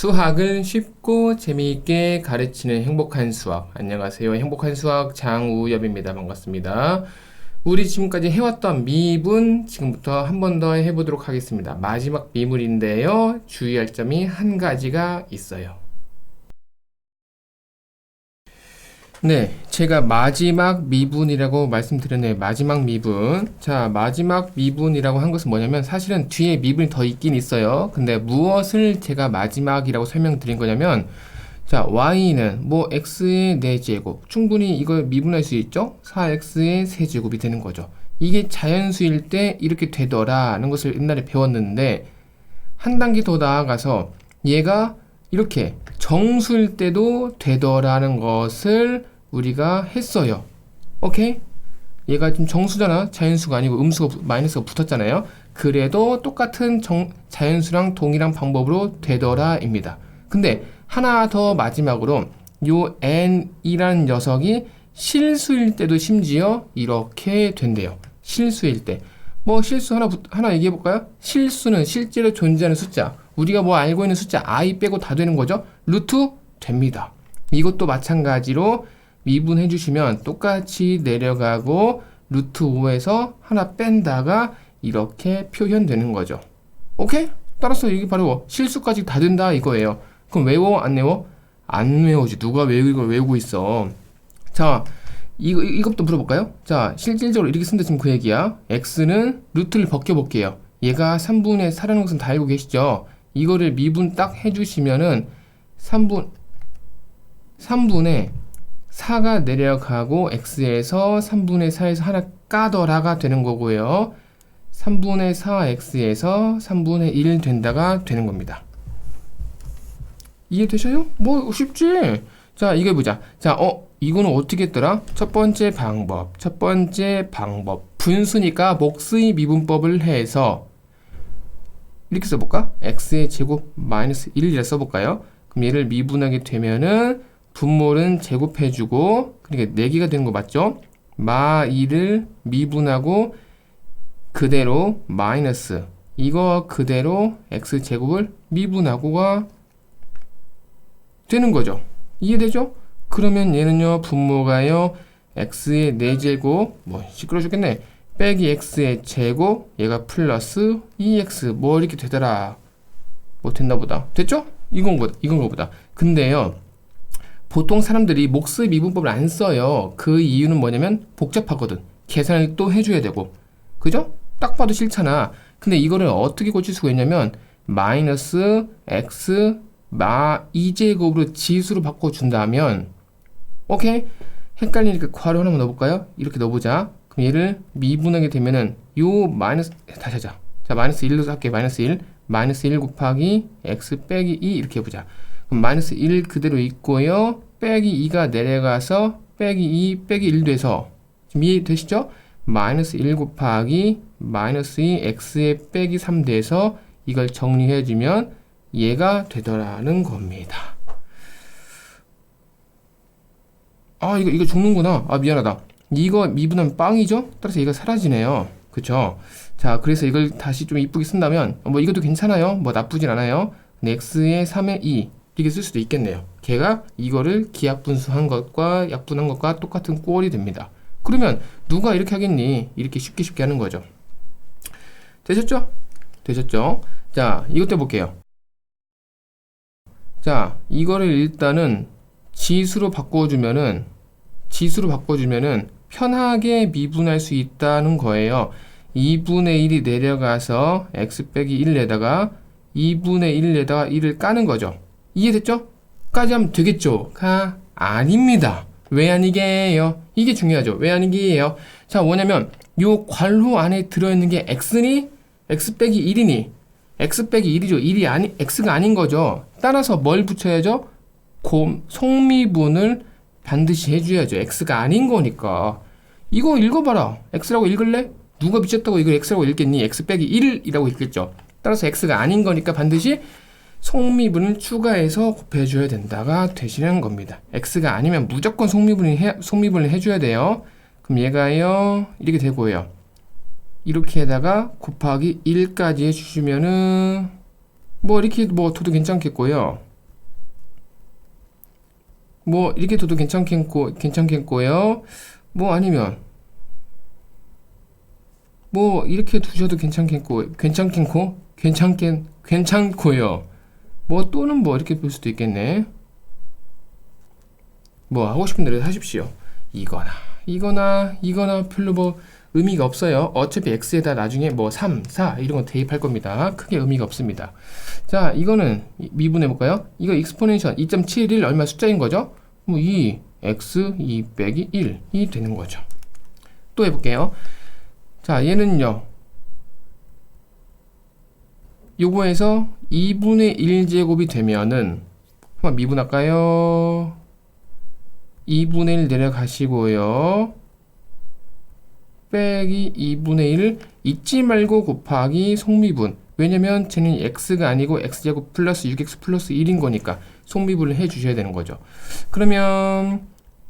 수학을 쉽고 재미있게 가르치는 행복한 수학. 안녕하세요. 행복한 수학 장우엽입니다. 반갑습니다. 우리 지금까지 해왔던 미분 지금부터 한 번 더 해보도록 하겠습니다. 마지막 미분인데요. 주의할 점이 한 가지가 있어요. 네, 제가 마지막 미분이라고 말씀드렸네요. 마지막 미분. 자, 마지막 미분이라고 한 것은 뭐냐면 사실은 뒤에 미분이 더 있긴 있어요. 근데 무엇을 제가 마지막이라고 설명드린 거냐면 자, y는 뭐 x의 4제곱. 충분히 이걸 미분할 수 있죠? 4x의 세제곱이 되는 거죠. 이게 자연수일 때 이렇게 되더라는 것을 옛날에 배웠는데 한 단계 더 나아가서 얘가 이렇게 정수일 때도 되더라는 것을 우리가 했어요. 오케이? 얘가 지금 정수잖아. 자연수가 아니고 음수가 마이너스가 붙었잖아요. 그래도 똑같은 정, 자연수랑 동일한 방법으로 되더라입니다. 근데 하나 더 마지막으로 요 n이라는 녀석이 실수일 때도 심지어 이렇게 된대요. 실수일 때. 뭐 실수 하나 하나 얘기해 볼까요? 실수는 실제로 존재하는 숫자. 우리가 뭐 알고 있는 숫자 i 빼고 다 되는 거죠. 루트 됩니다. 이것도 마찬가지로 미분해 주시면 똑같이 내려가고 루트 5에서 하나 뺀다가 이렇게 표현되는 거죠. 오케이? 따라서 이게 바로 실수까지 다 된다 이거예요. 그럼 외워 안 외워? 안 외우지. 누가 외우 이걸 외우고 있어. 자, 이거 이것도 물어볼까요? 자, 실질적으로 이렇게 쓴다 지금 그 얘기야. x는 루트를 벗겨 볼게요. 얘가 3분의 4라는 것은 다 알고 계시죠? 이거를 미분 딱 해주시면은 3분 3분의 4가 내려가고 x에서 3분의 4에서 하나 까더라가 되는 거고요. 3분의 4x에서 3분의 1 된다가 되는 겁니다. 이해되셔요? 뭐 쉽지? 자, 이거 보자. 자, 어, 이거는 어떻게 했더라? 첫 번째 방법. 첫 번째 방법. 분수니까 목수의 미분법을 해서 이렇게 써볼까? x의 제곱 마이너스 1이라 써볼까요? 그럼 얘를 미분하게 되면은 분모는 제곱해주고 그러니까 4개가 되는 거 맞죠? 마 2를 미분하고 그대로 마이너스 이거 그대로 x제곱을 미분하고가 되는 거죠. 이해되죠? 그러면 얘는요 분모가요 x의 4제곱 뭐 시끄러 죽겠네 빼기 x의 제곱 얘가 플러스 2x 뭐 이렇게 되더라 뭐 됐나 보다 됐죠? 이건 거 이건 거보다 근데요 보통 사람들이 목수 미분법을 안 써요. 그 이유는 뭐냐면 복잡하거든. 계산을 또 해줘야 되고. 그죠? 딱 봐도 싫잖아. 근데 이거를 어떻게 고칠 수가 있냐면 마이너스 x 마 2제곱으로 지수로 바꿔준다면 오케이? 헷갈리니까 괄호 하나만 넣어볼까요? 이렇게 넣어보자. 그럼 얘를 미분하게 되면은 요 마이너스 다시 하자. 자 마이너스 1로 할게 마이너스 1 마이너스 1 곱하기 x 빼기 2 이렇게 해보자. 마이너스 1 그대로 있고요. 빼기 2가 내려가서 빼기 2 빼기 1 돼서 지금 이해되시죠? 마이너스 1 곱하기 마이너스 2 x에 빼기 3 돼서 이걸 정리해주면 얘가 되더라는 겁니다. 아 이거 이거 죽는구나. 아 미안하다. 이거 미분하면 빵이죠? 따라서 얘가 사라지네요. 그쵸? 자 그래서 이걸 다시 좀 이쁘게 쓴다면 뭐 이것도 괜찮아요. 뭐 나쁘진 않아요. x의 3의 2 이렇게 쓸 수도 있겠네요. 걔가 이거를 기약분수한 것과 약분한 것과 똑같은 꼴이 됩니다. 그러면 누가 이렇게 하겠니? 이렇게 쉽게 쉽게 하는 거죠. 되셨죠? 되셨죠? 자, 이것도 해볼게요. 자, 이거를 일단은 지수로 바꿔주면은 지수로 바꿔주면은 편하게 미분할 수 있다는 거예요. 2분의 1이 내려가서 x 빼기 1 내다가 2분의 1 내다가 1을 까는 거죠. 이해됐죠? 까지 하면 되겠죠? 가 아닙니다. 왜 아니게요? 이게 중요하죠. 왜 아니게요? 자, 뭐냐면 요 괄호 안에 들어있는 게 x니 x 빼기 1이니 x 빼기 1이죠. 1이 아니 x가 아닌 거죠. 따라서 뭘 붙여야죠? 곰 속미분을 반드시 해줘야죠. x가 아닌 거니까. 이거 읽어봐라. x라고 읽을래? 누가 미쳤다고 이걸 x라고 읽겠니? x 빼기 1이라고 읽겠죠. 따라서 x가 아닌 거니까 반드시 속미분을 추가해서 곱해줘야 된다가 되시는 겁니다. x가 아니면 무조건 속미분을, 해, 속미분을 해줘야 돼요. 그럼 얘가요 이렇게 되고요. 이렇게 해다가 곱하기 1까지 해주시면은 뭐 이렇게 뭐 둬도 괜찮겠고요. 뭐 이렇게 둬도 괜찮겠고 괜찮겠고요. 뭐 아니면 뭐 이렇게 두셔도 괜찮겠고 괜찮겠고 괜찮겠 괜찮고요. 뭐 또는 뭐 이렇게 볼 수도 있겠네. 뭐 하고 싶은 대로 하십시오. 이거나 이거나 이거나 별로 뭐 의미가 없어요. 어차피 x에다 나중에 뭐 3, 4 이런 거 대입할 겁니다. 크게 의미가 없습니다. 자, 이거는 미분해 볼까요? 이거 익스포넨셜 2.71 얼마 숫자인 거죠? 뭐 2, x 2 빼기 1이 되는 거죠. 또 해볼게요. 자, 얘는요. 요거에서 2분의 1제곱이 되면은 한번 미분할까요? 2분의 1 내려가시고요. 빼기 2분의 1 잊지 말고 곱하기 속미분. 왜냐면 쟤는 x가 아니고 x제곱 플러스 6x 플러스 1인 거니까 속미분을 해 주셔야 되는 거죠. 그러면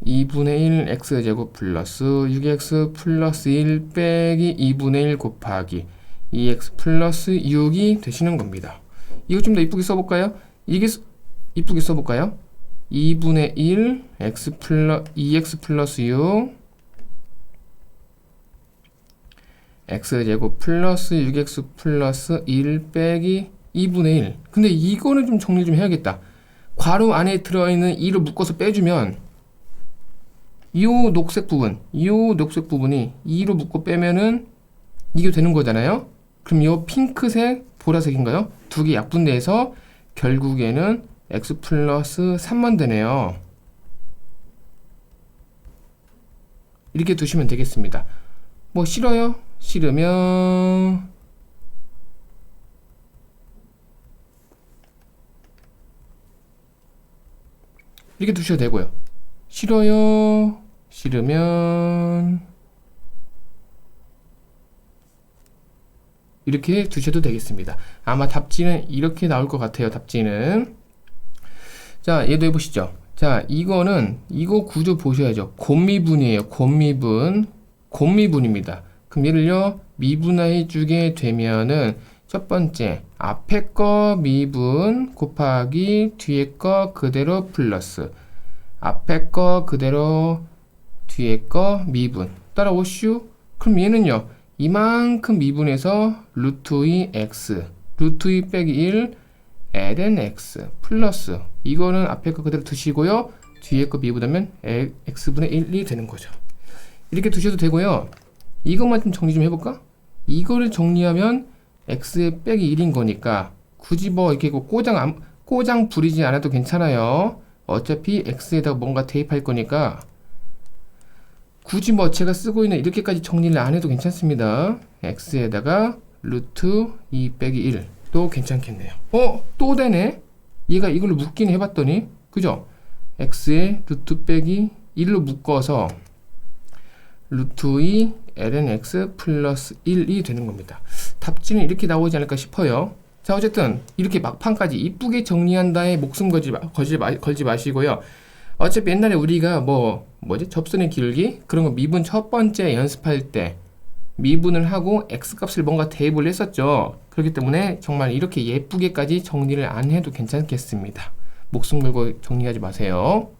2분의 1 x제곱 플러스 6x 플러스 1 빼기 2분의 1 곱하기 2x 플러스 6이 되시는 겁니다. 이거 좀 더 이쁘게 써볼까요? 이게 써- 이쁘게 써볼까요? 2분의 1 x 플러 2x 플러스 6 x제곱 플러스 6x 플러스 1 빼기 2분의 1 근데 이거는 좀 정리 좀 해야겠다 괄호 안에 들어있는 2를 묶어서 빼주면 이 녹색 부분 이 녹색 부분이 2로 묶고 빼면은 이게 되는 거잖아요 그럼 이 핑크색 보라색인가요? 두 개 약분돼서 결국에는 x 플러스 3만 되네요 이렇게 두시면 되겠습니다 뭐 싫어요? 싫으면 이렇게 두셔도 되고요. 싫어요? 싫으면 이렇게 두셔도 되겠습니다. 아마 답지는 이렇게 나올 것 같아요. 답지는 자 얘도 해보시죠. 자 이거는 이거 구조 보셔야죠. 곱미분이에요. 곱미분 곱미분입니다. 그럼 얘를요 미분해 주게 되면은 첫 번째 앞에 거 미분 곱하기 뒤에 거 그대로 플러스 앞에 거 그대로 뒤에 거 미분 따라오슈 그럼 얘는요 이만큼 미분해서 루트 2 x 루트 2 빼기 1 ln x 플러스 이거는 앞에 거 그대로 두시고요 뒤에 거 미분하면 x분의 1이 되는 거죠 이렇게 두셔도 되고요 이것만 좀 정리 좀 해볼까? 이거를 정리하면 x의 빼기 1인 거니까 굳이 뭐 이렇게 그 꼬장 안- 꼬장 부리지 않아도 괜찮아요. 어차피 x에다가 뭔가 대입할 거니까 굳이 뭐 제가 쓰고 있는 이렇게까지 정리를 안 해도 괜찮습니다. x에다가 루트 2 빼기 1도 괜찮겠네요. 어? 또 되네? 얘가 이걸로 묶긴 해봤더니 그죠? x에 루트 빼기 1로 묶어서 루트 2 ln x 플러스 1이 되는 겁니다. 답지는 이렇게 나오지 않을까 싶어요. 자 어쨌든 이렇게 막판까지 이쁘게 정리한 다에 목숨 걸지, 마, 걸지, 마, 걸지 마시고요. 어차피 옛날에 우리가 뭐 뭐지 접선의 길기 그런 거 미분 첫 번째 연습할 때 미분을 하고 x 값을 뭔가 대입을 했었죠. 그렇기 때문에 정말 이렇게 예쁘게까지 정리를 안 해도 괜찮겠습니다. 목숨 걸고 정리하지 마세요.